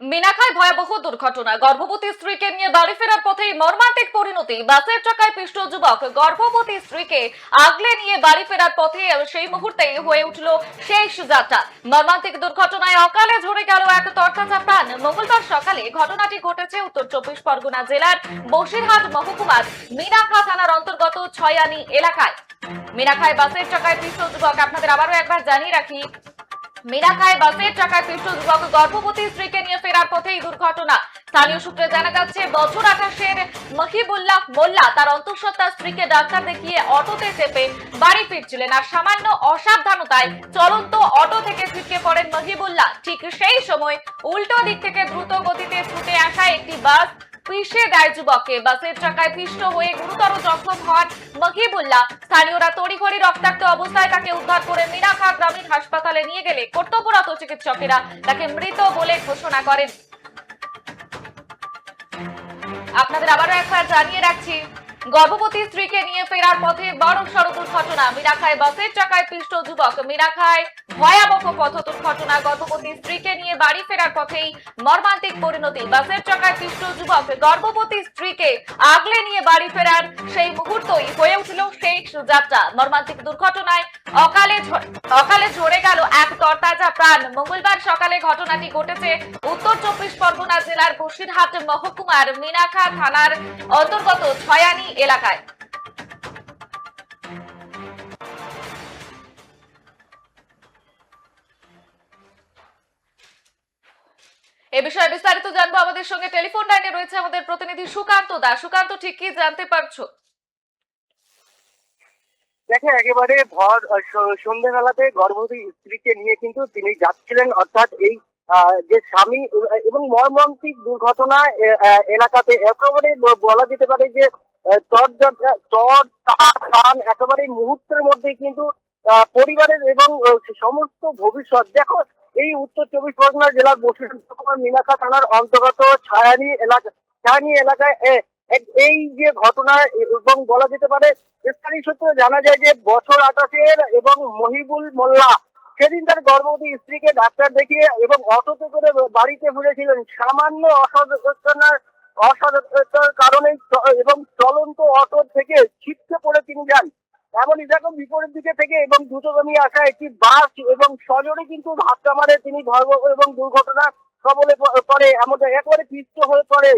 মিনাখায় ভয়াবহ দুর্ঘটনা। গর্ভবতী স্ত্রীকে নিয়ে বাড়ি ফেরার পথে মর্মান্তিক পরিণতি। বাসের চাকায় পিষ্ট যুবক গর্ভবতী স্ত্রীকে আগলে নিয়ে বাড়ি ফেরার পথে সেই মুহূর্তে হয়ে উঠল শেষ যাত্রা। মর্মান্তিক দুর্ঘটনায় অকালে ঝরে গেল এক তরতাজা প্রাণ। মঙ্গলবার সকালে ঘটনাটি ঘটেছে উত্তর চব্বিশ পরগনা জেলার বসিরহাট মহকুমার মিনাখা থানার অন্তর্গত ছয়ানি এলাকায়। মিনাখায় বাসের চাকায় পিষ্ট যুবক, আপনাদের আবারও একবার জানিয়ে রাখি মিনাখায় বাসের চাকায় পিষ্ট যুবক গর্ভবতী স্ত্রীকে নিয়ে ফেরার পথে এই দুর্ঘটনা। স্থানীয় সূত্রে জানা যাচ্ছে, বছর মহিবুল্লাহ মোল্লা তার অন্তঃসত্ত্বা স্ত্রীকে ডাক্তার দেখিয়ে অটোতে চেপে বাড়ি ফিরছিলেন আর সামান্য অসাবধানতায় চলন্ত অটো থেকে ছিটকে পড়েন মহিবুল্লাহ। ঠিক সেই সময় উল্টো দিক থেকে দ্রুত গতিতে ছুটে আসা একটি বাস পিষে দেয় যুবককে। বাসের চাকায় পিষ্ট হয়ে গুরুতর জখম হন মহিবুল্লাহ স্থানীয়রা তড়িঘড়ি রক্তাক্ত অবস্থায় তাকে উদ্ধার করে মিনাখা গ্রামীণ হাসপাতালে নিয়ে গেলে কর্তব্যরত চিকিৎসকেরা তাকে মৃত বলে ঘোষণা করেন। আপনাদের আবারও একবার জানিয়ে রাখছি, গর্ভবতী স্ত্রীকে নিয়ে ফেরার পথে বড় সড়ক দুর্ঘটনা মিরাখায় বাসের চাকায় পিষ্ট যুবক। মিরাখায় ভয়াবহ পথ দুর্ঘটনা, গর্ভবতী স্ত্রীকে নিয়ে বাড়ি ফেরার পথেই মর্মান্তিক পরিণতি। বাসের চাকায় পিষ্ট যুবক গর্ভবতী স্ত্রীকে আগলে নিয়ে বাড়ি ফেরার সেই মুহূর্তই হয়ে উঠল সেই যাত্রা। মর্মান্তিক দুর্ঘটনায় অকালে অকালে ঝরে গেল এক তরতাজা প্রাণ। মঙ্গলবার সকালে ঘটনাটি ঘটেছে উত্তর চব্বিশ পরগনা জেলার বসিরহাট মহকুমার মিনাখা থানার অন্তর্গত ছয়ানি এলাকায়। এ বিষয়ে বিস্তারিত জানব আমাদের সঙ্গে। টেলিফোন লাইনে রয়েছে আমাদের প্রতিনিধি সুকান্ত দাস সুকান্ত, ঠিক কি জানতে পারছ? দেখে, একেবারে ভর সন্ধ্যেবেলাতে গর্ভবতী স্ত্রীকে নিয়ে কিন্তু তিনি যাচ্ছিলেন। অর্থাৎ এই যে স্বামী এবং মর্মান্তিক দুর্ঘটনা এলাকাতে একেবারে বলা যেতে পারে যে একেবারে মুহূর্তের মধ্যে কিন্তু পরিবারের এবং সমস্ত ভবিষ্যৎ। দেখো এই উত্তর চব্বিশ পরগনা জেলার বসিরহাট মিনাখা থানার অন্তর্গত ছায়ানি এলাকা ছায়ানি এলাকায় এই যে ঘটনা, এবং বলা যেতে পারে স্থানীয় সূত্রে জানা যায় যে বছর আঠাশের এবং মহিবুল মোল্লা সেদিন তার গর্ভবতী স্ত্রীকে ডাক্তার দেখিয়ে এবং অটোতে করে বাড়িতে ফিরেছিলেন। সামান্য অসচেতনার অসচেতনার কারণে এবং চলন্ত অটো থেকে ছিটকে পড়ে তিনি যান। এমনই দেখো বিপরীত দিকে থেকে এবং দ্রুতগামী আসা একটি বাস এবং সজোরে কিন্তু ধাক্কা মারে তিনি ধর্ম এবং দুর্ঘটনা কবলে পড়ে। এমন একেবারে পিষ্ট হয়ে পড়ে।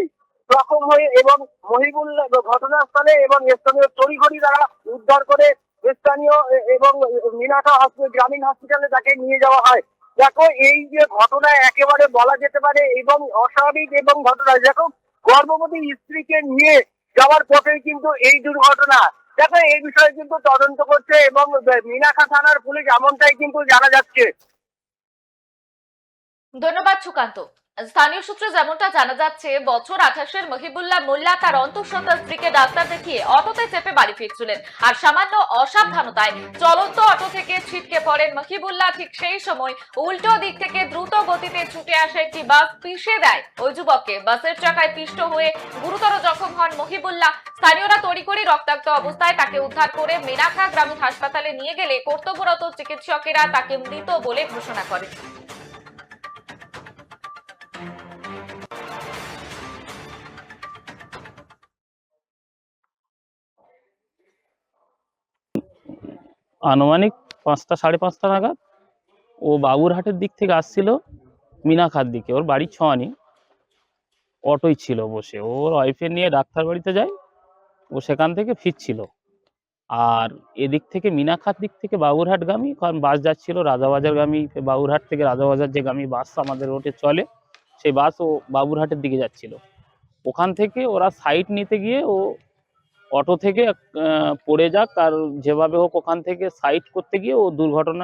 জখম হয়ে এবং মহিবুল ঘটনাস্থলে এবং স্থানীয় তড়িঘড়ি দ্বারা উদ্ধার করে স্থানীয় এবং মিনাটা হসপিটাল গ্রামীণ হসপিটালে তাকে নিয়ে যাওয়া হয়। দেখো, এই যে ঘটনা একেবারে বলা যেতে পারে এবং অস্বাভাবিক এবং ঘটনা। দেখো, গর্ভবতী স্ত্রীকে নিয়ে যাওয়ার পথে কিন্তু এই দুর্ঘটনা। দেখো, এই বিষয়ে কিন্তু তদন্ত করছে এবং মিনাখা থানার পুলিশ এমনটাই কিন্তু জানা যাচ্ছে। ধন্যবাদ সুকান্ত। স্থানীয় সূত্রে যেমনটা জানা যাচ্ছে, বছর আঠাশের মহিবুল্লাহ মোল্লা তার অন্তঃসত্ত্বা স্ত্রীকে ডাক্তার দেখিয়ে অটোতে চেপে বাড়ি ফিরছিলেন। আর সামান্য অসাবধানতায় চলন্ত অটো থেকে ছিটকে পড়েন মহিবুল্লাহ। ঠিক সেই সময় উল্টো দিক থেকে দ্রুত গতিতে ছুটে আসা একটি বাস পিষে দেয়। ওই যুবককে বাসের চাকায় পিষ্ট হয়ে গুরুতর জখম হন মহিবুল্লাহ। স্থানীয়রা তড়িঘড়ি রক্তাক্ত অবস্থায় তাকে উদ্ধার করে মেনাখা গ্রামীণ হাসপাতালে নিয়ে গেলে কর্তব্যরত চিকিৎসকেরা তাকে মৃত বলে ঘোষণা করেন। আনুমানিক পাঁচটা, সাড়ে পাঁচটা নাগাদ ও বাবুরহাটের দিক থেকে আসছিল মিনাখার দিকে। ওর বাড়ি ছোঁয়ানি। অটোই ছিল বসে। ওর ওয়াইফে নিয়ে ডাক্তার বাড়িতে যায়। ও সেখান থেকে ফিরছিল। আর এদিক থেকে মিনাখার দিক থেকে বাবুরহাটগামী, কারণ বাস যাচ্ছিল রাজাবাজারগামী, বাবুরহাট থেকে রাজাবাজার যে গামী বাস আমাদের রোডে চলে সেই বাস ও বাবুরহাটের দিকে যাচ্ছিল। ওখান থেকে ওরা সাইড নিতে গিয়ে ও অটো থেকে পড়ে যাক আর যেভাবে হোক ওখান থেকে সাইড করতে গিয়ে ও দুর্ঘটনার